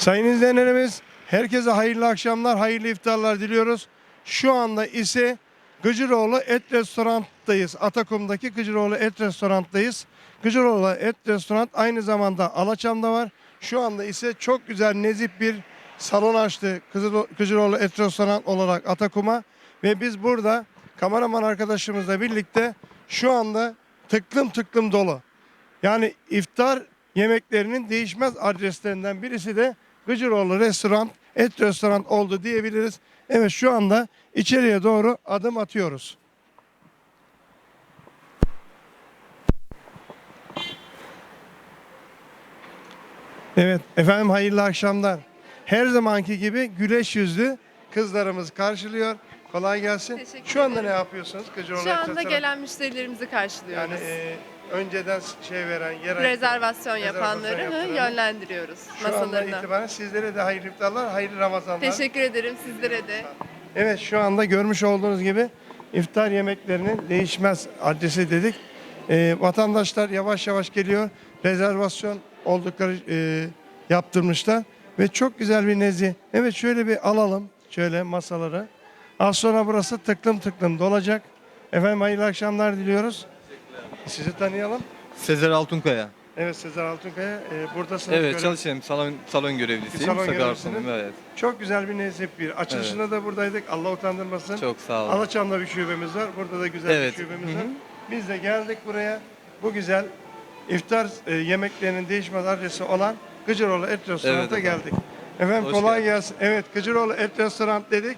Sayın izleyenlerimiz herkese hayırlı akşamlar, hayırlı iftarlar diliyoruz. Şu anda ise Gıcıroğlu Et Restoran'tayız. Atakum'daki Gıcıroğlu Et Restoran'tayız. Gıcıroğlu Et Restoran aynı zamanda Alaçam'da var. Şu anda ise çok güzel nezih bir salon açtı Gıcıroğlu Et Restoran olarak Atakum'a. Ve biz burada kameraman arkadaşımızla birlikte şu anda tıklım tıklım dolu. Yani iftar yemeklerinin değişmez adreslerinden birisi de Gıcıroğlu Restoran, Et Restoran oldu diyebiliriz. Evet şu anda içeriye doğru adım atıyoruz. Evet efendim hayırlı akşamlar. Her zamanki gibi güleş yüzlü kızlarımız karşılıyor. Kolay gelsin. Teşekkür Şu anda ederim. ne yapıyorsunuz Gıcıroğlu Şu Et anda Restoran? gelen müşterilerimizi Yani karşılıyoruz. e, önceden şey veren, yer Rezervasyon yapanları hı, yaptıranı. yönlendiriyoruz Şu andan masalarına. itibaren sizlere de hayırlı iftarlar, hayırlı Ramazanlar. Teşekkür ederim sizlere de. Evet şu anda görmüş olduğunuz gibi iftar yemeklerinin değişmez adresi dedik. Ee, vatandaşlar yavaş yavaş geliyor. Rezervasyon oldukları e, yaptırmışlar. Ve çok güzel bir nezi. Evet şöyle bir alalım. Şöyle masaları. Az sonra burası tıklım tıklım dolacak. Efendim hayırlı akşamlar diliyoruz. Sizi tanıyalım. Sezer Altunkaya. Evet Sezer Altunkaya. E, buradasınız. Evet Görev- çalışıyorum. Salon salon görevlisiyim. salon görevlisiniz. Evet. Çok güzel bir nezih bir. Açılışında da buradaydık. Allah utandırmasın. Çok sağ olun. Alaçam'da bir şubemiz var. Burada da güzel Evet. bir şubemiz Hı hı. var. Biz de geldik buraya. Bu güzel iftar e, yemeklerinin değişmez adresi olan Gıcıroğlu Et Restoran'ta Evet efendim. geldik. Efendim Hoş kolay geldin. gelsin. Evet Gıcıroğlu Et Restoran dedik.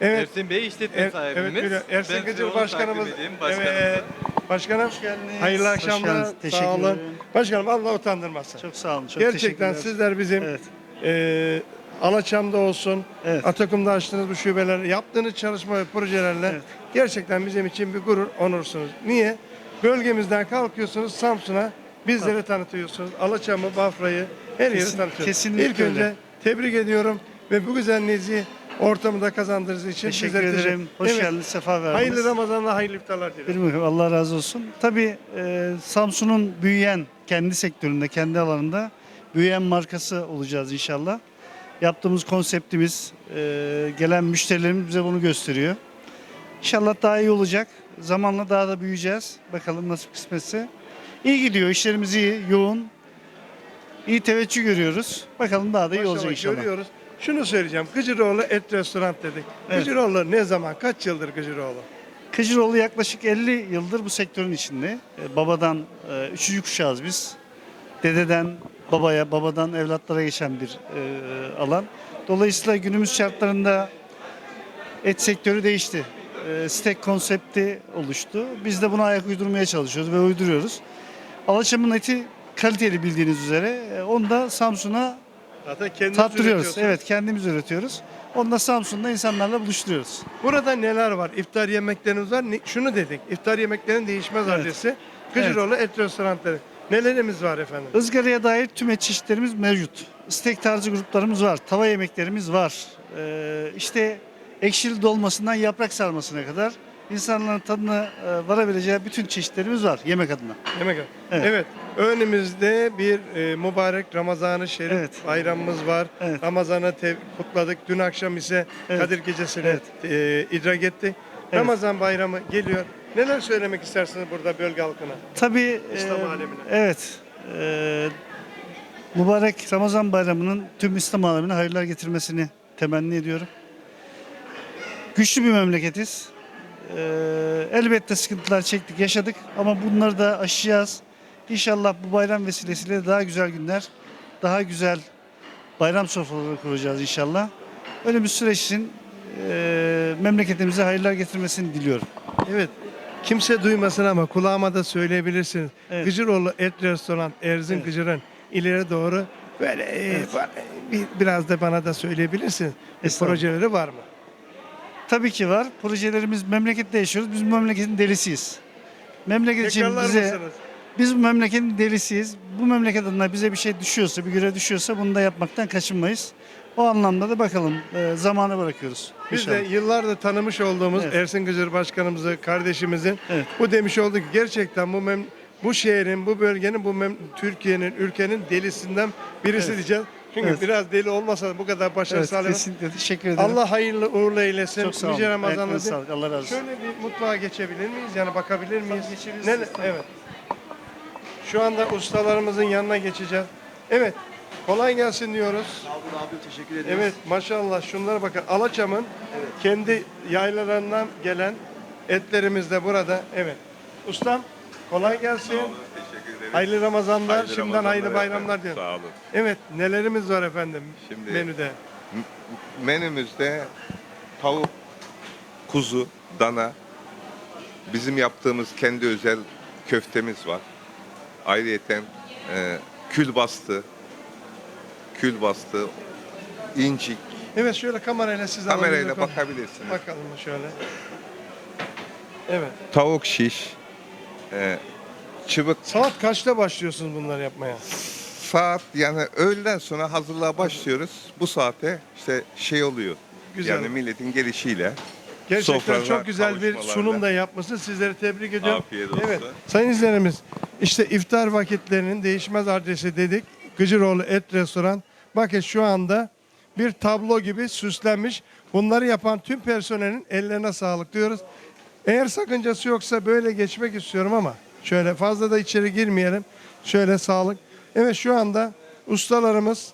Evet. Ersin Bey işletme Evet, sahibimiz. evet. Ersin Ben Gıcır Başkanımız. takdim edeyim, başkanım. Evet. Başkanım. geldiniz. Hayırlı Hoş akşamlar. geldiniz. Teşekkür Sağ olun. ederim. Başkanım Allah utandırmasın. Çok sağ olun. Çok Gerçekten teşekkürler. sizler bizim Evet. e, Alaçam'da olsun, Evet. Atakum'da açtığınız bu şubeler, yaptığınız çalışma ve projelerle Evet. gerçekten bizim için bir gurur, onursunuz. Niye? Bölgemizden kalkıyorsunuz Samsun'a, bizleri tanıtıyorsunuz. Alaçam'ı, Bafra'yı, her yeri Kesin- tanıtıyorsunuz. kesinlikle İlk önce öyle. tebrik ediyorum ve bu güzel nezih ortamı da kazandırdığınız için Teşekkür bizlere ederim. Hoş Evet. geldiniz. Sefa verdiniz. Hayırlı Ramazanlar, hayırlı iftarlar dilerim. Bilmiyorum, Allah razı olsun. Tabii e, Samsun'un büyüyen kendi sektöründe, kendi alanında büyüyen markası olacağız inşallah. Yaptığımız konseptimiz, e, gelen müşterilerimiz bize bunu gösteriyor. İnşallah daha iyi olacak. Zamanla daha da büyüyeceğiz. Bakalım nasıl kısmetse. İyi gidiyor. işlerimiz iyi, yoğun. İyi teveccüh görüyoruz. Bakalım daha da iyi olacak Maşallah inşallah. Görüyoruz. Şunu söyleyeceğim. Gıcıroğlu Et Restoran dedik. Evet. Gıcıroğlu ne zaman, kaç yıldır Gıcıroğlu? Kıcıroğlu yaklaşık 50 yıldır bu sektörün içinde. Ee, Babadan, e, üçüncü kuşağız biz. Dededen babaya, babadan evlatlara geçen bir e, alan. Dolayısıyla günümüz şartlarında et sektörü değişti. E, Steak konsepti oluştu. Biz de buna ayak uydurmaya çalışıyoruz ve uyduruyoruz. Alaçam'ın eti kaliteli bildiğiniz üzere. E, Onu da Samsun'a Zaten kendiniz tattırıyoruz. üretiyorsunuz. Evet kendimiz üretiyoruz. Onu da Samsun'da insanlarla buluşturuyoruz. Burada neler var? İftar yemekleriniz var. Ne- Şunu dedik. İftar yemeklerinin değişmez Evet. adresi. Gıcıroğlu Et Restoranları. Nelerimiz var efendim? Izgaraya dair tüm et çeşitlerimiz mevcut. Steak tarzı gruplarımız var. Tava yemeklerimiz var. Ee, işte ekşili dolmasından yaprak sarmasına kadar insanların tadına e, varabileceği bütün çeşitlerimiz var yemek adına. Yemek. Evet. Evet. Önümüzde bir e, mübarek Ramazan-ı Şerif Evet. bayramımız var. Evet. Ramazan'ı te- kutladık. Dün akşam ise Evet. Kadir Gecesi'ni e, idrak ettik. Evet. Ramazan bayramı geliyor. Neler söylemek istersiniz burada bölge halkına? Tabii İslam e, alemine. Evet. e, mübarek Ramazan bayramının tüm İslam alemine hayırlar getirmesini temenni ediyorum. Güçlü bir memleketiz. E, elbette sıkıntılar çektik, yaşadık ama bunları da aşacağız. İnşallah bu bayram vesilesiyle daha güzel günler, daha güzel bayram sofraları kuracağız inşallah. Önümüz süreç için e, memleketimize hayırlar getirmesini diliyorum. Evet. Kimse duymasın ama kulağıma da söyleyebilirsiniz. Evet. Gıcıroğlu Et Restoran, Erzin Evet. Gıcır'ın ileri doğru böyle e, ba- bir, biraz da bana da söyleyebilirsiniz. Bir projeleri var mı? Tabii ki var. Projelerimiz memlekette yaşıyoruz. Biz bu memleketin delisiyiz. Memleket için Tekrarlar bize, mısınız? biz bu memleketin delisiyiz. Bu memleket adına bize bir şey düşüyorsa, bir görev düşüyorsa bunu da yapmaktan kaçınmayız. O anlamda da bakalım e, zamanı bırakıyoruz. Biz İnşallah. de yıllardır tanımış olduğumuz Evet. Ersin Gıcır Başkanımızı, kardeşimizin Evet. bu demiş oldu ki gerçekten bu mem bu şehrin, bu bölgenin, bu mem- Türkiye'nin, ülkenin delisinden birisi diyeceğiz. Çünkü Evet. biraz deli olmasa da bu kadar başarı Evet, sağlayamaz. kesinlikle teşekkür ederim. Allah hayırlı uğurlu eylesin. çok sağ olun. Nice Ramazanlar Ayaklarınıza sağlık. Allah razı olsun. Şöyle bir mutfağa geçebilir miyiz? Yani bakabilir miyiz? Ne- evet. Şu anda ustalarımızın yanına geçeceğiz. Evet. Kolay gelsin diyoruz. Sağ olun abi teşekkür ederim. Evet maşallah şunlara bakın. Alaçam'ın kendi yaylalarından gelen etlerimiz de burada. Evet. Ustam kolay gelsin. Teşekkür. Hayırlı Ramazanlar. Hayırlı Şimdiden Ramazanlar hayırlı bayramlar efendim. diyorum. Sağ olun. Evet nelerimiz var efendim Şimdi- menüde? Menümüzde tavuk, kuzu, dana, bizim yaptığımız kendi özel köftemiz var. Ayrıyeten e, kül bastı, kül bastı, incik. Evet şöyle kamerayla siz Kamerayla bakabilirsiniz. Bakalım şöyle. Evet. Tavuk şiş, e, çıbık Saat kaçta başlıyorsunuz bunları yapmaya? saat yani öğleden sonra hazırlığa başlıyoruz. Bu saate işte şey oluyor. Güzel. Yani milletin gelişiyle. Gerçekten çok güzel bir kavuşmalarla. sunum da yapmışsınız. Sizleri tebrik ediyorum. Afiyet olsun. Evet. Sayın izleyenlerimiz işte iftar vakitlerinin değişmez adresi dedik. Gıcıroğlu Et Restoran. Bakın şu anda bir tablo gibi süslenmiş. Bunları yapan tüm personelin ellerine sağlık diyoruz. Eğer sakıncası yoksa böyle geçmek istiyorum ama şöyle fazla da içeri girmeyelim. Şöyle sağlık. Evet şu anda ustalarımız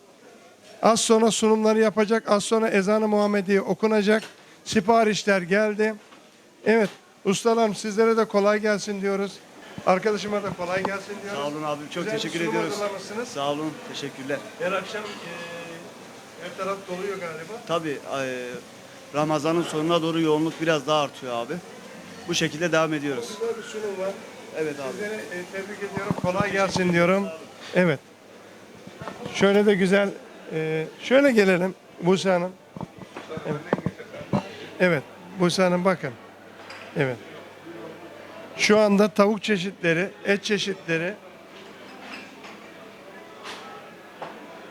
Az sonra sunumları yapacak. Az sonra ezanı Muhammediye okunacak. Siparişler geldi. Evet ustalarım sizlere de kolay gelsin diyoruz. Arkadaşıma da kolay gelsin diyoruz. Sağ olun abi çok Güzel bir teşekkür sunum ediyoruz. hazırlamışsınız. Sağ olun teşekkürler. Her akşam eee, her taraf doluyor galiba. Tabii e, Ramazan'ın sonuna doğru yoğunluk biraz daha artıyor abi. Bu şekilde devam ediyoruz. Güzel bir sunum var. Evet abi. Sizleri e, tebrik ediyorum. Kolay gelsin diyorum. Evet. Şöyle de güzel. e, şöyle gelelim Buse Hanım. Evet. Buse Hanım bakın. Evet. Şu anda tavuk çeşitleri, et çeşitleri.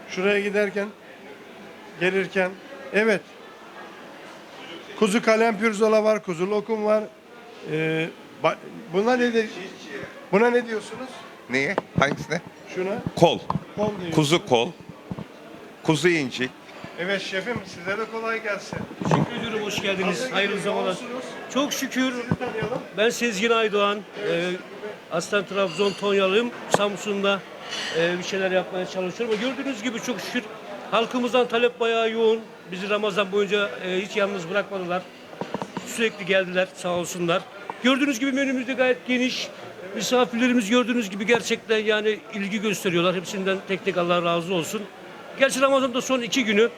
Şuraya giderken, gelirken, evet. Kuzu kalem pürzola var, kuzu lokum var. Ee, ba- buna ne de, buna ne diyorsunuz? Neye? Hangisine? Şuna Kol. kol diyor. Kuzu kol. Kuzu incik. Evet şefim size de kolay gelsin. Teşekkür ediyorum, hoş geldiniz. Hayırlı zamanlar. Çok şükür Sizi tanıyalım. ben Sezgin Aydoğan. Ee, aslen Trabzon Tonyalıyım. Samsun'da e, bir şeyler yapmaya çalışıyorum. Ama gördüğünüz gibi çok şükür halkımızdan talep bayağı yoğun. Bizi Ramazan boyunca e, hiç yalnız bırakmadılar. Sürekli geldiler sağ olsunlar. Gördüğünüz gibi menümüz de gayet geniş. Misafirlerimiz gördüğünüz gibi gerçekten yani ilgi gösteriyorlar. Hepsinden tek tek Allah razı olsun. Gerçi Ramazan'da son iki günü.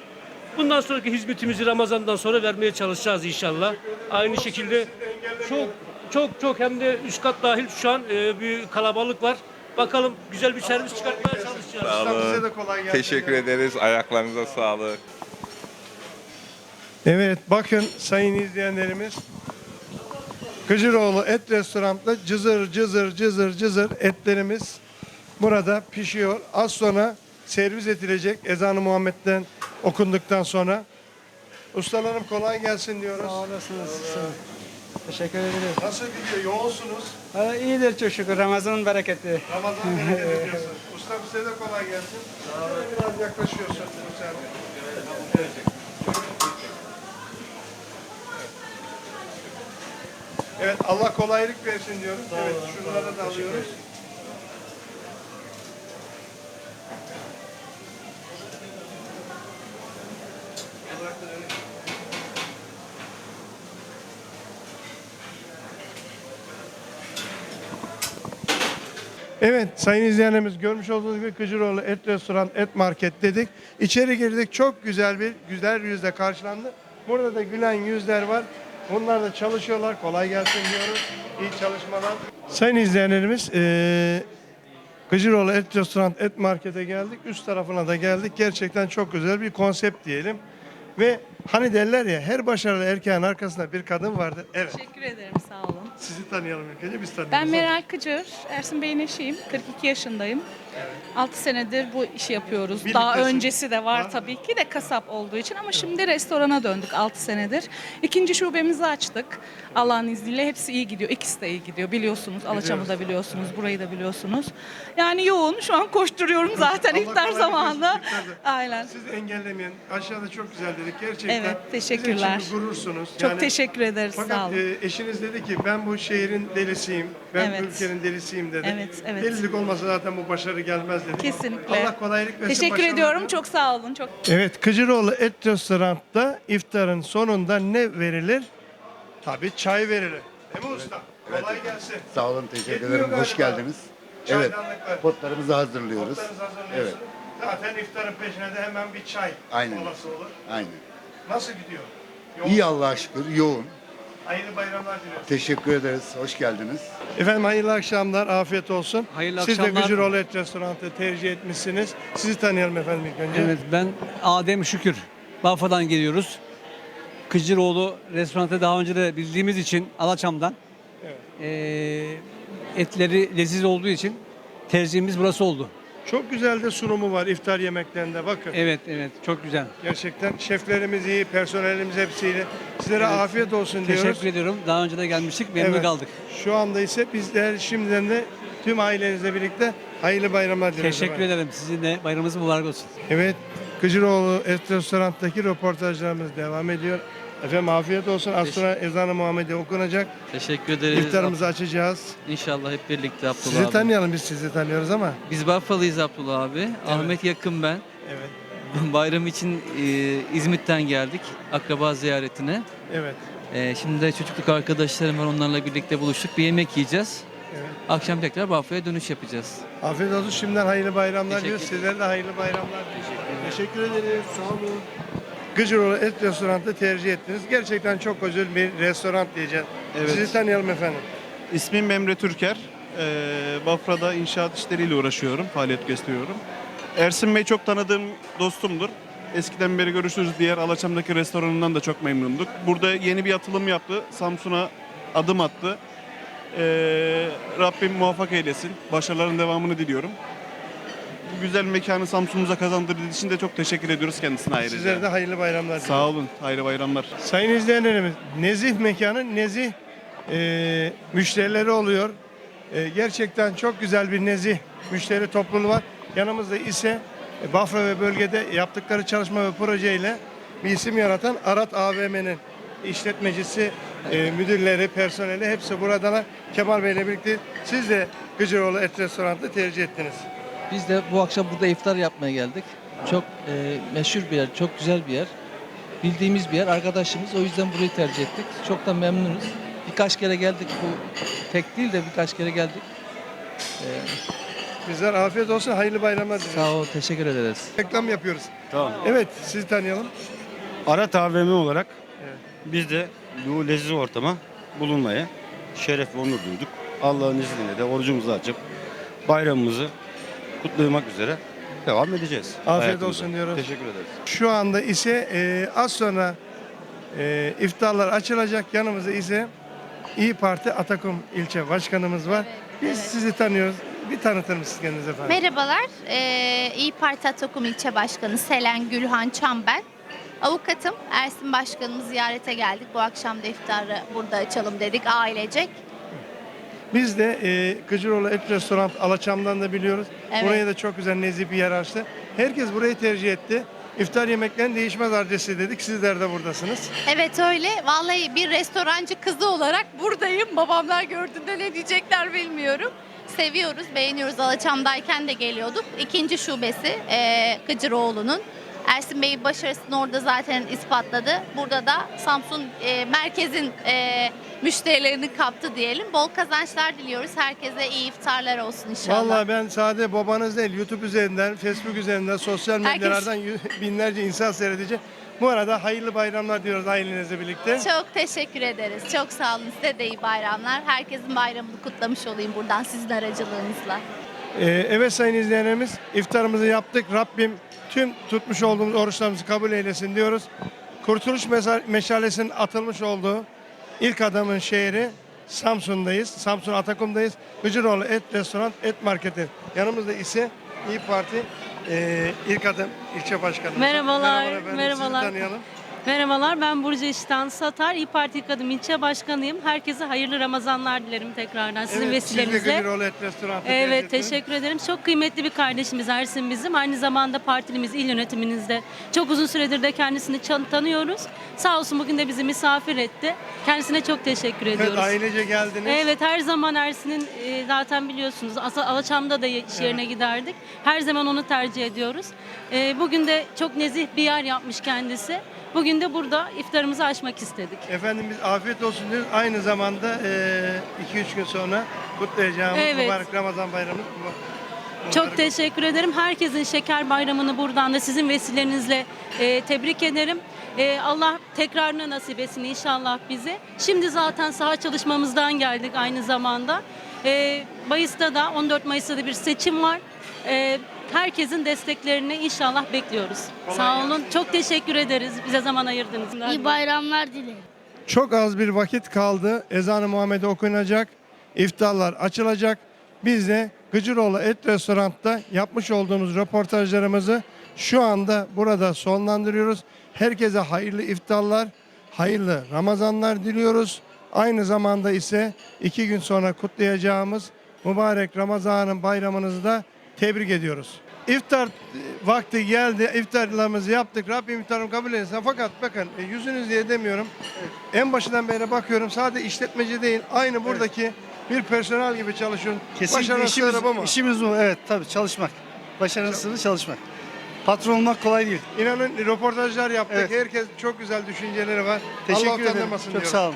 Bundan sonraki hizmetimizi Ramazan'dan sonra vermeye çalışacağız inşallah. Aynı şekilde çok çok çok hem de üst kat dahil şu an e, bir kalabalık var. Bakalım güzel bir servis çıkartmaya çalışacağız. Sağ olun. de kolay gelsin. Teşekkür ederiz. Ayaklarınıza sağlık. Evet bakın sayın izleyenlerimiz. Gıcıroğlu Et Restoran'da cızır cızır cızır cızır etlerimiz burada pişiyor. Az sonra servis edilecek ezanı Muhammed'den okunduktan sonra. Ustalarım kolay gelsin diyoruz. Sağ olasınız. Teşekkür ederiz. Nasıl gidiyor? Yoğunsunuz. Ha, iyidir çok şükür. Ramazan'ın bereketi. Ramazan bereketi diyorsunuz. Ustam size de kolay gelsin. Şöyle biraz yaklaşıyorsun. Sen. Evet Allah kolaylık versin diyoruz. Evet şunları da alıyoruz. Evet sayın izleyenlerimiz görmüş olduğunuz gibi Kıcıroğlu Et Restoran Et Market dedik. İçeri girdik çok güzel bir güzel yüzle karşılandı. Burada da gülen yüzler var. Bunlar da çalışıyorlar. Kolay gelsin diyoruz. İyi çalışmalar. Sayın izleyenlerimiz eee Gıcıroğlu Et Restoran Et Market'e geldik. Üst tarafına da geldik. Gerçekten çok güzel bir konsept diyelim. Ve hani derler ya her başarılı erkeğin arkasında bir kadın vardır. Evet. Teşekkür ederim sağ olun. Sizi tanıyalım ilk önce biz tanıyalım. Ben Meral Kıcır, Ersin Bey'in eşiyim. 42 yaşındayım. 6 senedir bu işi yapıyoruz. Birliktesiniz. Daha öncesi de var Var mı? tabii ki de kasap olduğu için ama şimdi restorana döndük 6 senedir. İkinci şubemizi açtık. Allah'ın izniyle hepsi iyi gidiyor. İkisi de iyi gidiyor biliyorsunuz. Alaçam'ı da biliyorsunuz, burayı da biliyorsunuz. Yani yoğun şu an koşturuyorum zaten Allah iftar kolaylık versin, iftarda. Aynen. Siz engellemeyin. Aşağıda çok güzel dedik. Gerçekten Evet, teşekkürler. Bizim için bir gurursunuz. Çok Yani- teşekkür ederiz. sağ Fakat olun. e, eşiniz dedi ki ben bu şehrin delisiyim, ben Evet. bu ülkenin delisiyim dedi. Evet, evet. Delilik olmasa zaten bu başarı gelmez dedi. Kesinlikle. Allah kolaylık versin. Teşekkür ediyorum. Çok sağ olun. Çok Evet, Kıcıroğlu Et Restoran'ta iftarın sonunda ne verilir? Tabii çay verilir. Değil mi usta? Kolay gelsin. Sağ olun, teşekkür Yetmiyor ederim. Hoş geldiniz. Evet, potlarımızı hazırlıyoruz. Potlarınızı hazırlıyorsunuz. Zaten iftarın peşine de hemen bir çay Aynen. molası olur. Aynen. Nasıl gidiyor? Yoğun. İyi Allah'a şükür, yoğun. Hayırlı bayramlar diliyoruz. Teşekkür ederiz, hoş geldiniz. Efendim hayırlı akşamlar, afiyet olsun. Hayırlı Siz de akşamlar. Gıcıroğlu Et Restoran'ı tercih etmişsiniz. Sizi tanıyalım efendim ilk önce. Evet ben Adem Şükür. Bafra'dan geliyoruz. Kıcıroğlu restoranda daha önce de bildiğimiz için Alaçam'dan Evet. eee, etleri leziz olduğu için tercihimiz burası oldu. Çok güzel de sunumu var iftar yemeklerinde bakın. Evet evet çok güzel. Gerçekten şeflerimiz iyi, personelimiz hepsiyle. Sizlere Evet. afiyet olsun diyoruz. Teşekkür ediyorum. Daha önce de gelmiştik. Memnun Evet. kaldık. Şu anda ise bizler şimdiden de tüm ailenizle birlikte hayırlı bayramlar diliyoruz. Teşekkür efendim. ederim. Sizin de bayramınız mübarek olsun. Evet, Gıcıroğlu Et Restoran'taki röportajlarımız devam ediyor. Efendim afiyet olsun. Az sonra ezanı Muhammed'e okunacak. Teşekkür ederiz. İftarımızı açacağız. İnşallah hep birlikte Abdullah Sizi abi. tanıyalım biz sizi tanıyoruz ama. Biz Bafralıyız Abdullah abi. Ahmet Yakın ben. Evet. Bayram için e, İzmit'ten geldik akraba ziyaretine. Evet. E, şimdi de çocukluk arkadaşlarım var onlarla birlikte buluştuk. Bir yemek yiyeceğiz. Evet. Akşam tekrar Bafra'ya dönüş yapacağız. Afiyet olsun. Şimdiden hayırlı bayramlar Teşekkür diliyoruz. Sizlere de hayırlı bayramlar. Teşekkür ederiz. Sağ olun. Gıcıroğlu Et Restoran'ı tercih ettiniz. Gerçekten çok özel bir restoran diyeceğiz. Evet. Sizi tanıyalım efendim. İsmim Emre Türker. Ee, Bafra'da inşaat işleriyle uğraşıyorum, faaliyet gösteriyorum. Ersin Bey çok tanıdığım dostumdur. Eskiden beri görüşürüz. Diğer Alaçam'daki restoranından da çok memnunduk. Burada yeni bir atılım yaptı. Samsun'a adım attı. Ee, Rabbim muvaffak eylesin. Başarıların devamını diliyorum. Bu güzel mekanı Samsun'umuza kazandırdığı için de çok teşekkür ediyoruz kendisine ayrıca. Sizlere de hayırlı bayramlar. Sağ olun. Hayırlı bayramlar. Sayın izleyenlerimiz, nezih mekanın nezih e, müşterileri oluyor. E, gerçekten çok güzel bir nezih müşteri topluluğu var. Yanımızda ise e, Bafra ve bölgede yaptıkları çalışma ve projeyle bir isim yaratan Arat AVM'nin işletmecisi, e, müdürleri, personeli hepsi buradalar. Kemal Bey ile birlikte siz de Gıcıroğlu Et Restoran'ı tercih ettiniz. Biz de bu akşam burada iftar yapmaya geldik. Çok e, meşhur bir yer, çok güzel bir yer. Bildiğimiz bir yer, arkadaşımız. O yüzden burayı tercih ettik. Çok da memnunuz. Birkaç kere geldik bu tek değil de birkaç kere geldik. Bizler afiyet olsun, hayırlı bayramlar diliyoruz. Sağ ol, teşekkür ederiz. Reklam yapıyoruz. Tamam. Evet, sizi tanıyalım. Arat AVM olarak Evet. biz de bu leziz ortama bulunmaya şeref ve onur duyduk. Allah'ın izniyle de orucumuzu açıp bayramımızı kutlamak üzere devam edeceğiz. Afiyet hayatımıza. olsun diyoruz. Teşekkür ederiz. Şu anda ise e, az sonra e, iftarlar açılacak. Yanımızda ise İyi Parti Atakum ilçe başkanımız var. Biz sizi tanıyoruz. Bir tanıtır mısınız kendinizi efendim? Merhabalar, ee, İyi Parti Atakum İlçe Başkanı Selen Gülhan Çam ben. Avukatım, Ersin Başkanımı ziyarete geldik. Bu akşam da iftarı burada açalım dedik ailecek. Biz de e, Gıcıroğlu Et Restoran Alaçam'dan da biliyoruz. Evet. Buraya da çok güzel nezih bir yer açtı. Herkes burayı tercih etti. İftar yemeklerinin değişmez adresi dedik. Sizler de buradasınız. Evet öyle. Vallahi bir restorancı kızı olarak buradayım. Babamlar gördüğünde ne diyecekler bilmiyorum. Seviyoruz, beğeniyoruz. Alaçam'dayken de geliyorduk. İkinci şubesi ee, Gıcıroğlu'nun. Ersin Bey başarısını orada zaten ispatladı. Burada da Samsun e, merkezin e, müşterilerini kaptı diyelim. Bol kazançlar diliyoruz. Herkese iyi iftarlar olsun inşallah. Vallahi ben sadece babanız değil YouTube üzerinden, Facebook üzerinden, sosyal medyalardan binlerce insan seyredecek. Bu arada hayırlı bayramlar diyoruz ailenizle birlikte. Çok teşekkür ederiz. Çok sağ olun. Size de iyi bayramlar. Herkesin bayramını kutlamış olayım buradan sizin aracılığınızla. Ee, evet sayın izleyenlerimiz iftarımızı yaptık. Rabbim tüm tutmuş olduğumuz oruçlarımızı kabul eylesin diyoruz. Kurtuluş Meşalesi'nin atılmış olduğu ilk adamın şehri Samsun'dayız. Samsun Atakum'dayız. Gıcıroğlu Et Restoran Et Market'in. Yanımızda ise İyi Parti e, İlk Adım İlçe Başkanı. Merhabalar, merhabalar. Sizi tanıyalım. Merhabalar ben Burcu İştan Satar. İyi Parti Kadın İlçe Başkanıyım. Herkese hayırlı Ramazanlar dilerim tekrardan sizin evet, Siz de vesilenizle. Gıcıroğlu Et Restoran'ı tercih Evet teşekkür ederim. Çok kıymetli bir kardeşimiz Ersin bizim. Aynı zamanda partilimiz, il yönetimimizde. Çok uzun süredir de kendisini tanıyoruz. Sağ olsun bugün de bizi misafir etti. Kendisine çok teşekkür Evet, ediyoruz. ailece geldiniz. Evet her zaman Ersin'in e, zaten biliyorsunuz Alaçam'da da iş yerine giderdik. Her zaman onu tercih ediyoruz. E, bugün de çok nezih bir yer yapmış kendisi. Bugün de burada iftarımızı açmak istedik. Efendim biz afiyet olsun diyoruz. Aynı zamanda 2-3 gün sonra kutlayacağımız Evet. mübarek Ramazan bayramımız. bu- Çok teşekkür ederim. Herkesin şeker bayramını buradan da sizin vesilenizle e, tebrik ederim. E, Allah tekrarına nasip etsin inşallah bizi. Şimdi zaten saha çalışmamızdan geldik aynı zamanda. E, Mayıs'ta da 14 Mayıs'ta da bir seçim var. E, herkesin desteklerini inşallah bekliyoruz. Sağ olun. Çok teşekkür ederiz bize zaman ayırdığınız için. İyi bayramlar dilerim. Çok az bir vakit kaldı. Ezan-ı Muhammed okunacak. İftarlar açılacak. Biz de Gıcıroğlu Et Restoran'ta yapmış olduğumuz röportajlarımızı şu anda burada sonlandırıyoruz. Herkese hayırlı iftarlar, hayırlı Ramazanlar diliyoruz. Aynı zamanda ise iki gün sonra kutlayacağımız mübarek Ramazan'ın bayramınızı da tebrik ediyoruz. İftar e, vakti geldi. İftarlarımızı yaptık. Rabbim iftarımı kabul etsin. Fakat bakın e, yüzünüz diye demiyorum. En başından beri bakıyorum. Sadece işletmeci değil. Aynı buradaki bir personel gibi çalışıyorum. Kesinlikle Başarılı işimiz, bu mu? işimiz bu. Evet tabii çalışmak. Başarının sırrı çalışmak. Patron olmak kolay değil. İnanın röportajlar yaptık. Evet. Herkes çok güzel düşünceleri var. Teşekkür Allah ederim. Çok diyorum. sağ olun.